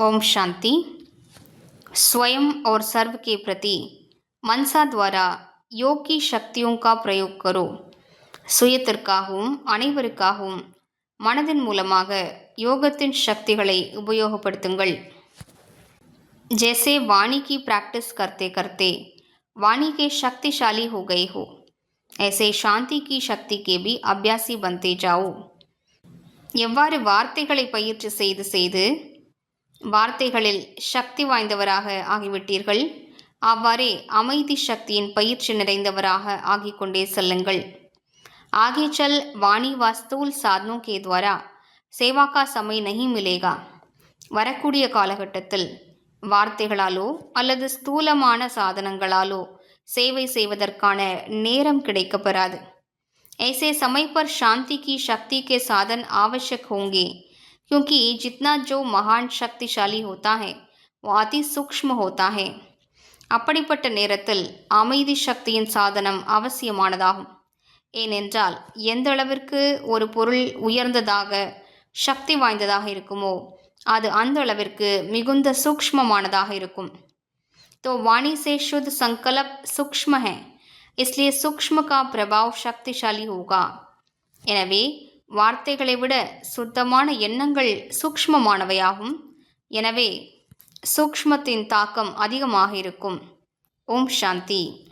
ओम शांति स्वयं और सर्व के प्रति मनसा द्वारा योग की शक्तियों का प्रयोग करो சுயத்திற்காகவும் அனைவருக்காகவும் மனதின் மூலமாக யோகத்தின் சக்திகளை உபயோகப்படுத்துங்கள் जैसे वाणी की प्रैक्टिस करते करते वाणी के शक्तिशाली हो गए हो ऐसे शांति की शक्ति के भी अभ्यासी बनते जाओ எவ்வாறு வார்த்தைகளை பயிற்சி செய்து செய்து வார்த்தைகளில் சக்தி வாய்ந்தவராக ஆகிவிட்டீர்கள் அவ்வாறே அமைதி சக்தியின் பயிற்சி நிறைந்தவராக ஆகிக் கொண்டே செல்லுங்கள் आगे चल वाणी व स्थूल साधनों के द्वारा सेवा का समय नहीं मिलेगा வரக்கூடிய காலகட்டத்தில் வார்த்தைகளாலோ அல்லது ஸ்தூலமான சாதனங்களாலோ சேவை செய்வதற்கான நேரம் கிடைக்கப்பெறாது ऐसे समय पर शांति की शक्ति के साधन आवश्यक होंगे क्योंकि जितना जो महान शक्तिशाली होता है वो अति सूक्ष्म होता है அப்படிப்பட்ட நேரத்தில் அமைதி சக்தியின் சாதனம் அவசியமானதாகும் ஏனென்றால் எந்த அளவிற்கு ஒரு பொருள் உயர்ந்ததாக சக்தி வாய்ந்ததாக இருக்குமோ அது அந்த அளவிற்கு மிகுந்த சூக்ஷ்மமானதாக இருக்கும் तो वाणी से शुद्ध संकल्प सूक्ष्म है इसलिए सूक्ष्म का प्रभाव शक्तिशाली होगा எனவே வார்த்தைகளை விட சுத்தமான எண்ணங்கள் சூக்ஷ்மமானவையாகும். எனவே சூக்ஷ்மத்தின் தாக்கம் அதிகமாக இருக்கும். ஓம் சாந்தி.